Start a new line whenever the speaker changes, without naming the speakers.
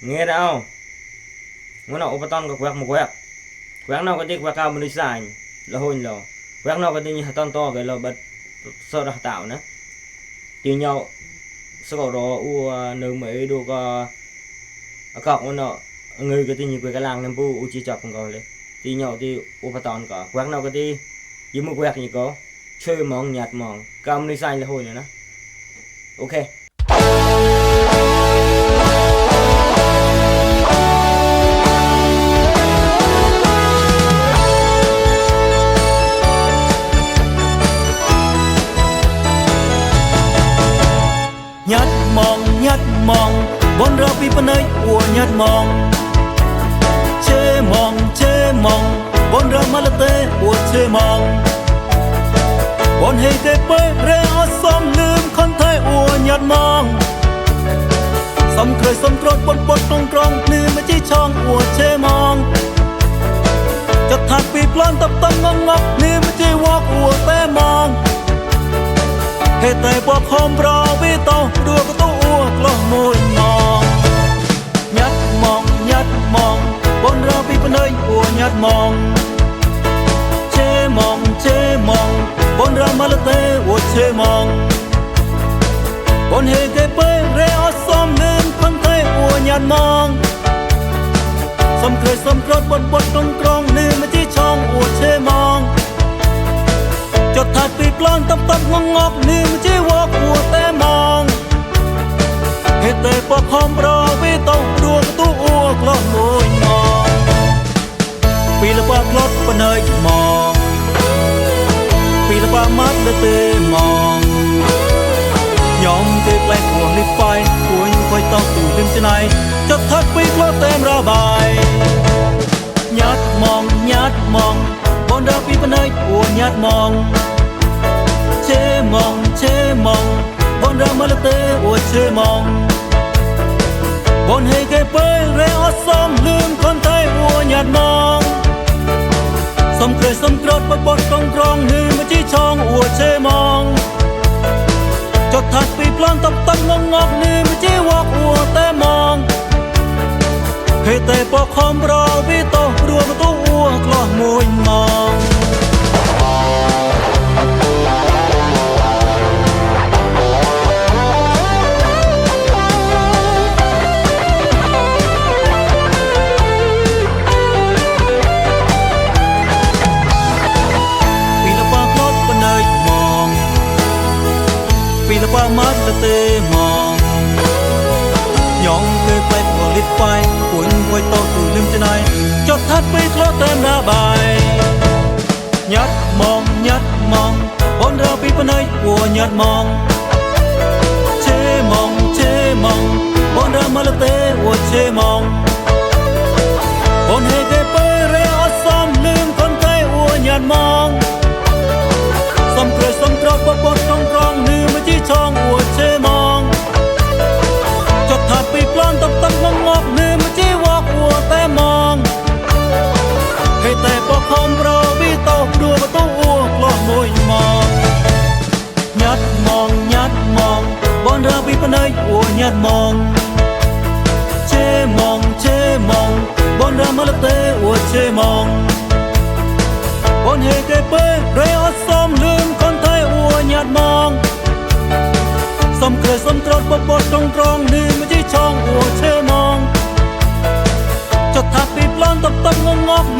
nghe đã không ngó nó upaton có quẹt một quẹt quẹt nào có tí quẹt cao mình đi sàn, là hôn rồi quẹt nào có tí như ton to cái là bật sơ ra tạo nữa chỉ nhau sơ đó đó u à, nữ mấy đồ có cọc à, nào người cái tí như quẹt cái làng nam bu u chỉ chọc còn rồi thì nhau thì upaton có quẹt nào có tí dưới một quẹt như có chơi mong nhạt mong cao mình đi sàn là hôn rồi đó ok
มองบนเราปีปนเอยอัวยัดมอง เชมองเชมอง บนเรามาละเตอัวเชมองบนให้เตเปเรอสมลืมคนไทยอัวยัดมอง สมเคยสมตรดบนปนตรงตรงนืมไมาจี้ช่องอัวเชมอง จะถักปีปลอนตับตันงงงกนืมไมาจี้วอกอัวแต่มองเห้แต่บอกคอมรอวิโตดูประตูក្លោះមួយណងញាត់មកញាត់មកបនរពីភ្នែកពួរញាត់មកជេមកជេមកបនរមកលទេអូជេមកបនហេគេពេលរេអសមមែនខំតែពួរញាត់មកសំគ្រេសំក្រត់បនបនក្នុងក្រងនេះមកជីឆងអូជេមកចុះថាពីប្លន់តំតំងងប់នេះមកជីវកពួរតែបនើយមកពីលបមកទៅទេមកញោមទេផ្លែគួរនេះបាយគួយគួយតោះទូលឹមស្នៃចុះថឹកពីខ្លួនតែមរបាយញាត់មកញាត់មកបងដល់ពីបនើយអួញាត់មកជេមកជេមកបងដល់មកទៅអួជេមកបងហេកេពេលរេអត់សមលឹមខនតែអួញាត់មកសំគ្រេសំក្រត់បបតក្នុងក្រងហឺមកជីឆងអួតឆេមងចុះថាពីប្លន់តំតំងងប់នេះមកជីវកអួតតែមងហេតតែបកខំប្រលវិតោរួមទៅអួតក្លោះមួយមកពីលបមកទៅមកញងគឺបែបបលិតបាយពួនមួយតោគឺលឹមច្នៃចត់ថាត់ពេលធ្លាប់តាមណាបាយញាត់មកញាត់មកអូនរកពីបណៃពួរញាត់មកជេមកជេមកអូនរកមកលើទេអូជេមកអូនរើពីភ្នែកអូនញាត់មកជេមកជេមកបងរើមកលទេអូនជេមកបងហេកេពេរេអត់សមលឿនកូនថៃអូនញាត់មកសុំគ្រែសុំត្រោតបបតត្រង់ត្រង់នេះមកជីឆងអូនជេមកចុះថាពីប្លន់តបតងងង